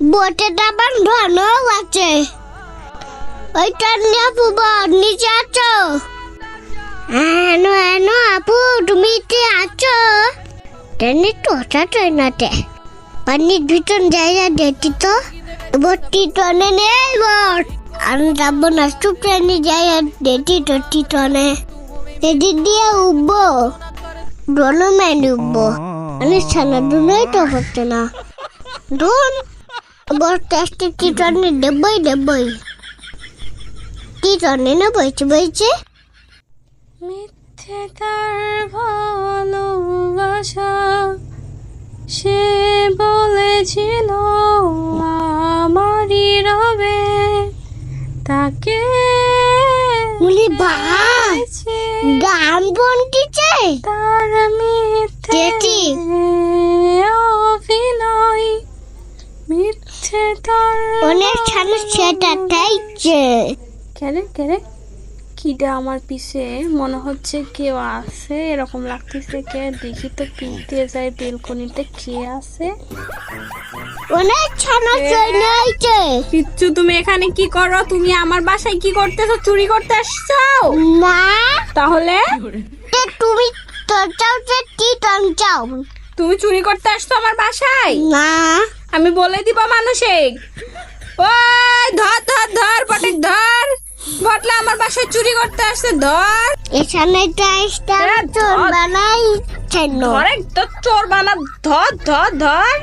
বোটেটা আবার ধনও আছে। ওইটা নিয়ে পুব নিচে আছো? হ্যানো হ্যানো আপু, তুমি কি আছো? টেনে টোটা ট্রেনাতে পানির ভিতর জায়গা দেখি তো। ভর্তি টনে নেই বট আমি যাব না, চুপ ট্রেনে জায়গা দেখি তো টিটনে এদিক দিয়ে উঠবো। ডোনো ম্যান উঠবো। আমি ছানা দুনোই তো হচ্ছে না। ধুন। বট টেস্টে টিটনে দেবই দেবই টিটনে না বইছে বইছে মিথ্যে তার ভালোবাসা সে বলেছিল আমারই রবে। তাকে উনি পেয়েছি, গান বন্টিছে তার মিথ্যে অনেক ছানা সেটা তাইছে কেরে কেরে কিটা আমার পিছে মনে হচ্ছে কেউ আছে এরকম লাগতেছে কে? দেখি তো পিনতে যায় বেলকনিতে কে আছে। অনেক ছানা চইনাইছে কিচ্ছু তুমি এখানে কি করো? তুমি আমার বাসায় কি করতেছো? চুরি করতে আসছো না। তাহলে? তুমি তো চাও টিটন তুমি চুরি করতে আসছো আমার বাসায়? না। আমি বলে দিব মানুষে। ওই ধর ধর ধর পটেক ধর। বটলা আমার বাসায় চুরি করতে আসছে ধর। এখানে চোর। বানাই ধরে তো চোর বানা ধর ধর ধর।